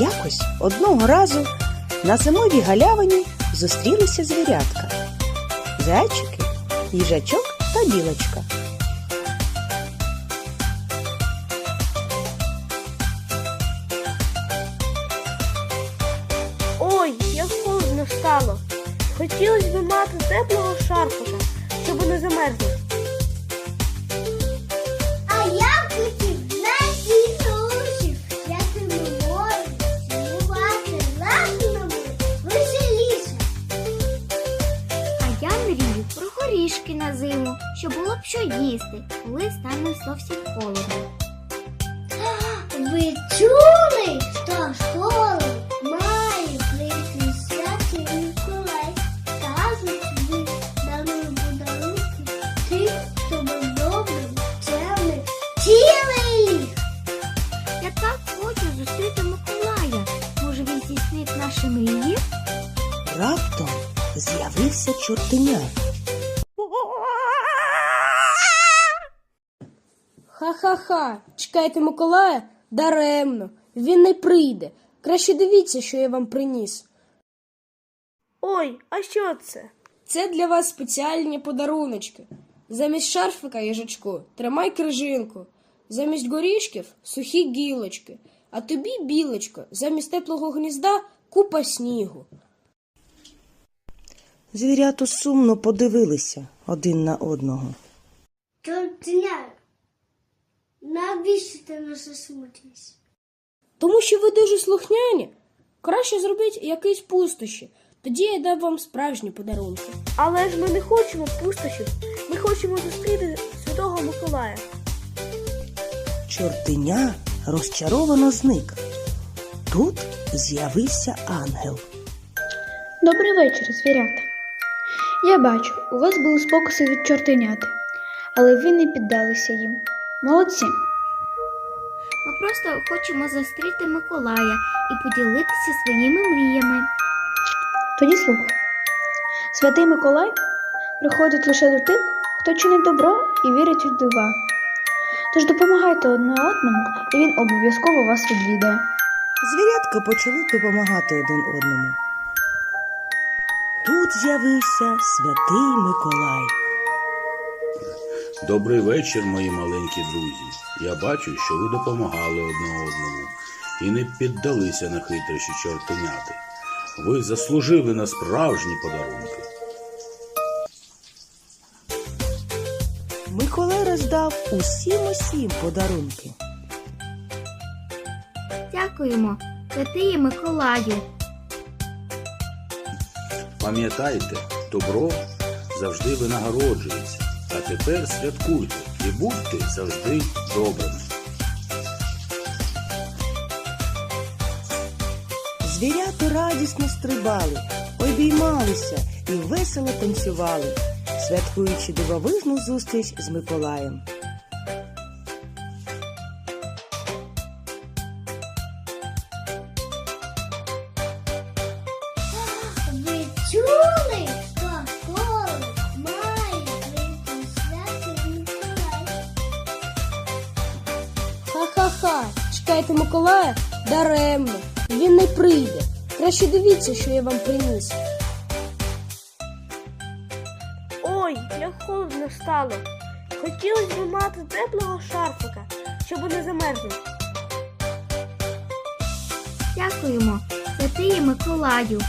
Якось одного разу на зимовій галявині зустрілися звірятка. Зайчики, їжачок та білочка. Ой, як холодно стало. Хотілося б мати теплого шарфика, щоб не замерзнути. Було б що їсти, коли стане зовсім холодно. Ви чули, що школу має прийти святий Миколай? Кажуть, ви дали подарунки тим, хто був добрим, чемним, цілий рік. Я так хочу зустріти Миколая. Може він здійснить наші мрії? Раптом з'явився чортеня. Ха-ха-ха, чекайте Миколая даремно. Він не прийде. Краще дивіться, що я вам приніс. Ой, а що це? Це для вас спеціальні подаруночки. Замість шарфика, їжачку, тримай крижинку. Замість горішків сухі гілочки. А тобі, білочко, замість теплого гнізда купа снігу. Звіряту сумно подивилися один на одного. Чортня, навіщо ти нас засмутився? Тому що ви дуже слухняні. Краще зробіть якісь пустощі. Тоді я дам вам справжні подарунки. Але ж ми не хочемо пустощів. Ми хочемо зустріти Святого Миколая. Чортеня розчаровано зник. Тут з'явився ангел. Добрий вечір, звірята. Я бачу, у вас були спокуси від чортеняти, але ви не піддалися їм. Молодці. Ми просто хочемо зустріти Миколая і поділитися своїми мріями. Тоді слухай. Святий Миколай приходить лише до тих, хто чинить добро і вірить у дива. Тож допомагайте одне одному, і він обов'язково вас відвідає. Звірятка почали допомагати один одному. Тут з'явився святий Миколай. Добрий вечір, мої маленькі друзі. Я бачу, що ви допомагали одне одному і не піддалися на хитрощі чортеняти. Ви заслужили на справжні подарунки. Миколай роздав усім усім подарунки. Дякуємо, святий Миколаю. Пам'ятайте, добро завжди винагороджується. А тепер святкуйте і будьте завжди добрими. Звірята радісно стрибали, обіймалися і весело танцювали, святкуючи дивовижну зустріч з Миколаєм. Чекайте Миколая даремно. Він не прийде. Краще дивіться, що я вам приніс. Ой, як холодно стало. Хотілося б мати теплого шарфика, щоб не замерзнути. Дякуємо, святий Миколаю.